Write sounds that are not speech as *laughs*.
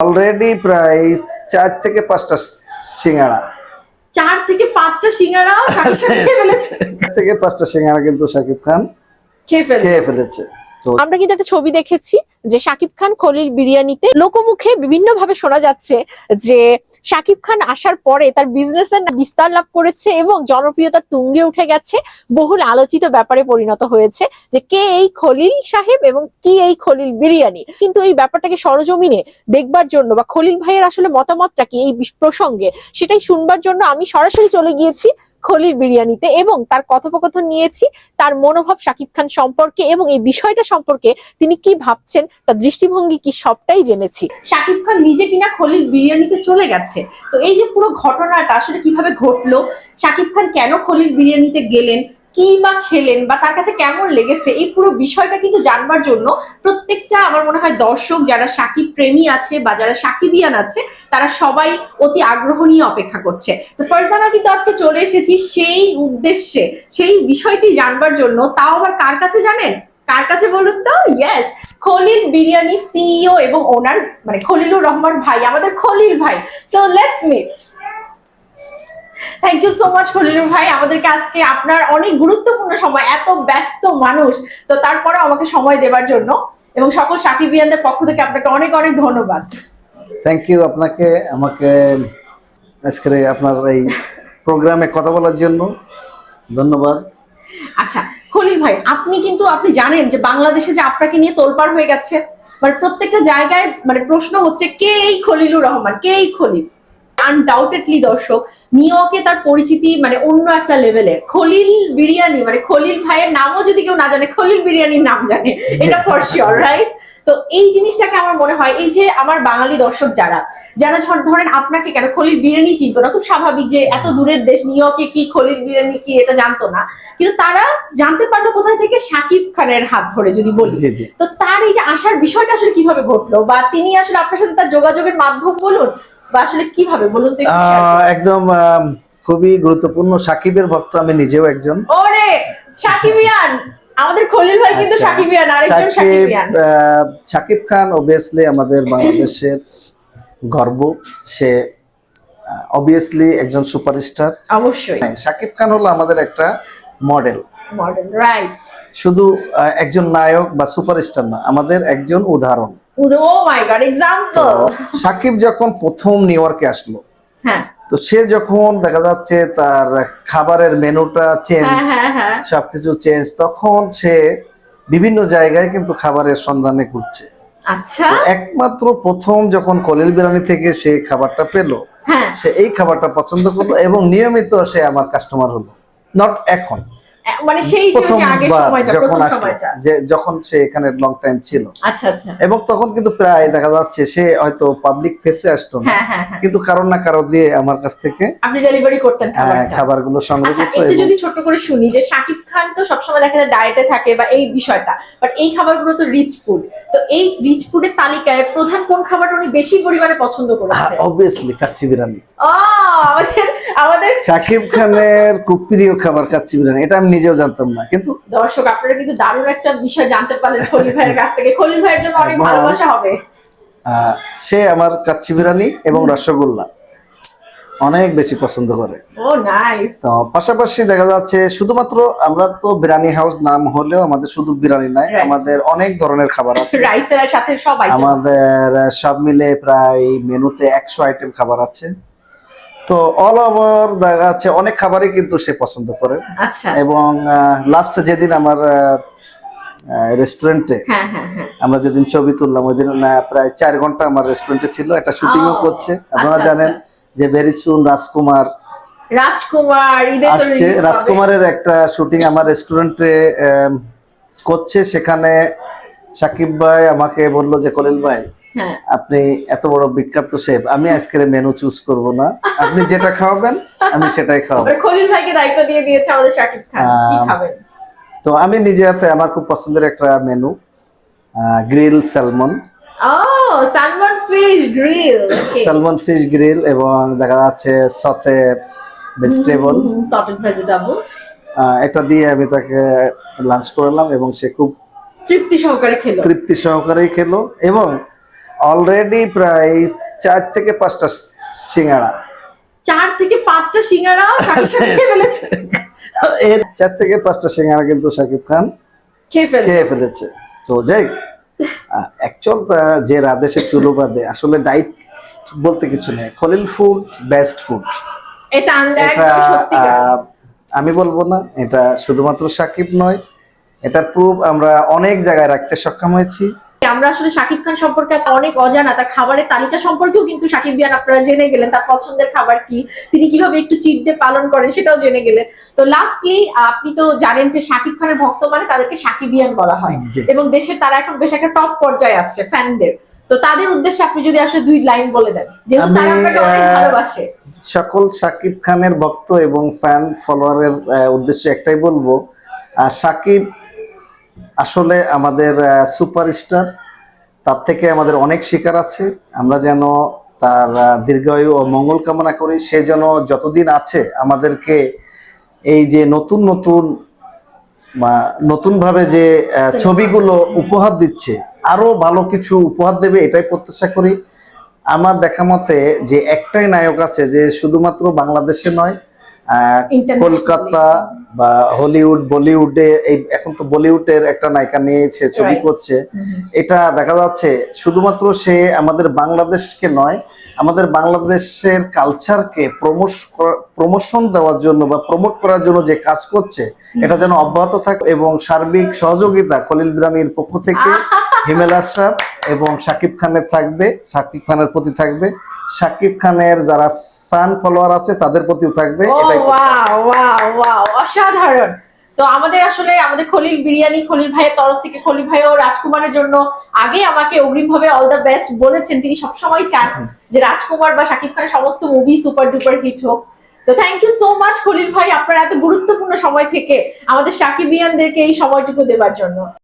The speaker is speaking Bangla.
অলরেডি প্রায় চার থেকে পাঁচটা সিঙ্গাড়া চার থেকে পাঁচটা *laughs* ফেলেছে? থেকে পাঁচটা সিঙ্গাড়া কিন্তু সাকিব খান খেয়ে ফেলেছে। আমরা কিন্তু একটা ছবি দেখেছি যে শাকিব খান খলিল বিরিয়ানিতে লোকমুখে বিভিন্ন ভাবে শোনা যাচ্ছে যে শাকিব খান আসার পরে তার বিজনেসের বিস্তার লাভ করেছে এবং জনপ্রিয়তা তুঙ্গে উঠে গেছে। বহুল আলোচিত ব্যাপারে পরিণত হয়েছে যে কে এই খলিল সাহেব এবং কি এই খলিল বিরিয়ানি। কিন্তু এই ব্যাপারটাকে সরজমিনে দেখবার জন্য বা খলিল ভাইয়ের আসলে মতামতটা কি এই প্রসঙ্গে সেটাই শুনবার জন্য আমি সরাসরি চলে গিয়েছি। খলিল বিরিয়ানিতে এবং তার কথোপকথন নিয়েছি, তার মনোভাব শাকিব খান সম্পর্কে এবং এই বিষয়টা সম্পর্কে তিনি কি ভাবছেন, তার দৃষ্টিভঙ্গি কি সবটাই জেনেছি। শাকিব খান নিজে কিনা খলির বিরিয়ানিতে চলে গেছে, তো এই যে পুরো ঘটনাটা আসলে কীভাবে ঘটলো, শাকিব খান কেন খলির বিরিয়ানিতে গেলেন কি বা খেলেন বা তার কাছে কেমন লেগেছে, এই পুরো বিষয়টা কিন্তু জানবার জন্য প্রত্যেকটা আমার মনে হয় দর্শক যারা সাকিব প্রেমী আছে বা যারা সাকিবিয়ান আছে, তারা সবাই অতি আগ্রহ নিয়ে অপেক্ষা করছে। তো ফারজানা কিন্তু আজকে চলে এসেছি সেই উদ্দেশ্যে, সেই বিষয়টি জানবার জন্য। তাও আবার কার কাছে জানেন? কার কাছে বলুন তো? ইয়েস খলিল বিরিয়ানি সিইও এবং ওনার মানে খলিলুর রহমান ভাই, আমাদের খলিল ভাই। So let's meet thank you so much Khalilur ভাই। আমাদেরকে আজকে আপনার অনেক গুরুত্বপূর্ণ সময় এত ব্যস্ত মানুষ তো তারপরে আমাকে সময় দেবার জন্য এবং সকল সাকিবিয়ানদের পক্ষ থেকে আপনাকে অনেক অনেক ধন্যবাদ। থ্যাংক ইউ আপনাকে আমাকে আজকের আপনার এই প্রোগ্রামে কথা বলার জন্য। ধন্যবাদ। আচ্ছা খলিল ভাই আপনি কিন্তু আপনি জানেন যে বাংলাদেশে যে আপনাকে নিয়ে তোলপাড় হয়ে গেছে মানে প্রত্যেকটা জায়গায় মানে প্রশ্ন হচ্ছে কে এই খলিলুর রহমান? কে এই খলিল? আনডাউটেডলি দর্শক নিয়োকে তার পরিচিতি মানে অন্য একটা লেভেলে খলিল বিরিয়ানি মানে খলিল ভাইয়ের নামও যদি কেউ না জানে খলিল বিরিয়ানির নাম জানে। এটা ফর শিওর রাইট তো এই জিনিসটাকে আমার মনে হয় এই যে আমার বাঙালি দর্শক যারা যারা ধরেন আপনাকে কেন খলিল বিরিয়ানি চিনতো না খুব স্বাভাবিক যে এত দূরের দেশ নিয়োকে কি খলিল বিরিয়ানি কি এটা জানতো না। কিন্তু তারা জানতে পারল কোথায় থেকে সাকিব খানের হাত ধরে যদি বলি। তো তার এই যে আসার বিষয়টা আসলে কীভাবে ঘটলো? বা তিনি আসলে আপনার সাথে তার যোগাযোগের মাধ্যম বলুন বা আসলে কীভাবে? বলুন তো একদম খুবই গুরুত্বপূর্ণ। সাকিবের ভক্ত আমি নিজেও একজন। ওরে সাকিবিয়ান! আমাদের খলিল ভাই কিন্তু আচ্ছা। সাকিবিয়ান আরেকজন সাকিব সাকিবিয়ান। আহ, সাকিব খান অবভিয়াসলি আমাদের বাংলাদেশের গর্ব। সে অবভিয়াসলি একজন সুপারস্টার। অবশ্যই। সাকিব খান হলো আমাদের একটা মডেল মডেল রাইট শুধু একজন নায়ক বা সুপারস্টার না আমাদের একজন উদাহরণ। Oh my god example Shakib যখন প্রথম নিউ ইয়র্কে আসলো হ্যাঁ। তো সে যখন দেখা যাচ্ছে তার খাবারের মেনুটা চেঞ্জ হ্যাঁ হ্যাঁ সবকিছু চেঞ্জ তখন সে বিভিন্ন জায়গায় কিন্তু খাবারের সন্ধানে ঘুরছে। আচ্ছা। একমাত্র প্রথম যখন কলিল বিরানি থেকে সে খাবারটা পেল সে এই খাবারটা পছন্দ করল এবং নিয়মিত সে আমার কাস্টমার হলো। নট এখন। মানে সেই প্রথমবার সময়টা যখন প্রথম সময়টা। যে যখন সে এখানে লং টাইম ছিল। আচ্ছা আচ্ছা। এবং তখন কিন্তু প্রায় দেখা যাচ্ছে সে হয়তো পাবলিক ফেসে আসতো না। হ্যাঁ হ্যাঁ হ্যাঁ। কিন্তু কারণ না কারও দিয়ে আমার কাছ থেকে আপনি ডেলিভারি করতেন খাবারগুলো সংগ্রহ আচ্ছা করতো যদি ছোট করে শুনি যে শাকিব খান তো সবসময় দেখা যায় ডায়েটে থাকে বা এই বিষয়টা। বাট এই খাবারগুলো তো রিচ ফুড তো এই রিচ ফুডের তালিকায় প্রধান কোন খাবারটা উনি বেশি পরিমাণে পছন্দ করেছে অবভিয়াসলি কাচ্চি বিরিয়ানি। আমাদের খানের খুব প্রিয় খাবার কাচ্চি বিরিয়ানি। এটা আমি নিজেও জানতাম না কিন্তু দর্শক আপনারা কিন্তু দারুণ একটা বিষয় জানতে পারলেন খলিল ভাইয়ের কাছ থেকে। খলিল ভাইয়ের জন্য অনেক ভালোবাসা হবে। সে আমার কাচ্চি বিরিয়ানি এবং রসগোল্লা। অনেক বেশি পছন্দ করে। তো পাশাপাশি দেখা যাচ্ছে শুধুমাত্র আমরা তো বিরিয়ানি হাউস নাম হলেও আমাদের শুধু বিরিয়ানি নাই আমাদের অনেক ধরনের খাবার আছে। সাথে সব আমাদের সব মিলে প্রায় মেনুতে একশো আইটেম খাবার আছে। তো অল ওভার দেখা যাচ্ছে অনেক খাবারই কিন্তু সে পছন্দ করে। আচ্ছা। এবং লাস্ট যেদিন আমার রেস্টুরেন্টে হ্যাঁ হ্যাঁ হ্যাঁ। আমরা যেদিন ছবি তুললাম ওই দিন প্রায় চার ঘণ্টা আমার রেস্টুরেন্টে ছিল একটা শুটিংও করছে। আপনারা আচ্ছা, জানেন যে ভেরি সুন রাজকুমার রাজকুমার আসছে। রাজকুমারের একটা শুটিং আমার রেস্টুরেন্টে করছে। সেখানে সাকিব ভাই আমাকে বলল যে কলিল ভাই হ্যাঁ। আপনি এত বড় বিখ্যাত শেফ আমি আজকের মেনু চুজ করব না। আপনি যেটা খাওয়াবেন আমি সেটাই খাওয়াবো। খলিল ভাইকে দায়িত্ব দিয়ে দিয়েছে আমাদের শাকিব খান কি খাবেন? তো আমি নিজে হাতে আমার খুব পছন্দের একটা মেনু গ্রিল স্যালমন ও salmon fish grill salmon fish grill এবং দেখা যাচ্ছে সতে ভেজিটেবল সটেড ভেজিটেবল এটা দিয়ে আমি তাকে লাঞ্চ করালাম এবং সে খুব তৃপ্তি সহকারে খেলো। তৃপ্তি সহকারেই খেলো এবং অলরেডি প্রায় চার থেকে পাঁচটা সিঙ্গাড়া। চার থেকে পাঁচটা ফেলেছে? এর চার থেকে পাঁচটা সিঙ্গাড়া কিন্তু শাকিব খান খেয়ে ফেলেছে। তো যাই অ্যাকচুয়াল যে রাদেশে চুলো বাদে আসলে ডাইট বলতে কিছু নেই। খলিল ফুড বেস্ট ফুড এটা আমি বলব না এটা শুধুমাত্র সাকিব নয়। এটা প্রুফ আমরা অনেক জায়গায় রাখতে সক্ষম হয়েছি। আমরা আসলে শাকিব খান সম্পর্কে আজকে অনেক অজানা তার খাবারের তালিকা সম্পর্কেও কিন্তু শাকিব বিয়ান আপনারা জেনে গেলেন তার পছন্দের খাবার কি তিনি কীভাবে একটু চিট ডে পালন করেন সেটাও জেনে গেলেন। তো লাস্টলি আপনি তো জানেন যে শাকিব খানের ভক্ত মানে তাদেরকে শাকিব শাকিবিয়ান বলা হয়। এবং দেশের তারা এখন বেশ একটা টপ পর্যায়ে আছে ফ্যানদের তো তাদের উদ্দেশ্যে আপনি যদি আসলে দুই লাইন বলে দেন যেহেতু তারা আপনাকে অনেক ভালোবাসে। সকল শাকিব খানের ভক্ত এবং ফ্যান ফলোয়ারের উদ্দেশ্যে একটাই বলব আর সাকিব আসলে আমাদের সুপারস্টার তার থেকে আমাদের অনেক শিকার আছে। আমরা যেন তার দীর্ঘায়ু ও মঙ্গল কামনা করি। সে যেন যতদিন আছে আমাদেরকে এই যে নতুন নতুন বা নতুনভাবে যে ছবিগুলো উপহার দিচ্ছে আরও ভালো কিছু উপহার দেবে এটাই প্রত্যাশা করি। আমার দেখা মতে যে একটাই নায়ক আছে যে শুধুমাত্র বাংলাদেশে নয় কলকাতা বা হলিউড বলিউডে এই এখন তো বলিউডের একটা নায়িকা নিয়ে সে ছবি করছে। এটা দেখা যাচ্ছে শুধুমাত্র সে আমাদের বাংলাদেশকে নয় আমাদের বাংলাদেশের কালচারকে প্রমোশ প্রমোশন দেওয়ার জন্য বা প্রমোট করার জন্য যে কাজ করছে এটা যেন অব্যাহত থাকে এবং সার্বিক সহযোগিতা খলিল বিরামির পক্ষ থেকে *laughs* হিমেল আশরাফ এবং শাকিব খানের থাকবে শাকিব খানের প্রতি থাকবে। শাকিব খানের যারা ফ্যান ফলোয়ার আছে তাদের প্রতিও থাকবে এটাই অসাধারণ। তো আমাদের আসলে আমাদের খলিল বিরিয়ানি, খলিল ভাইয়ের তরফ থেকে খলিল ভাই ও রাজকুমারের জন্য আগে আমাকে অগ্রিম ভাবে অল দ্য বেস্ট বলেছেন। তিনি সবসময় চান যে রাজকুমার বা শাকিব খানের সমস্ত মুভি সুপার ডুপার হিট হোক। তো thank you so much Khalil ভাই আপনার এত গুরুত্বপূর্ণ সময় থেকে আমাদের সাকিবিয়ানদেরকে এই সময়টুকু দেবার জন্য।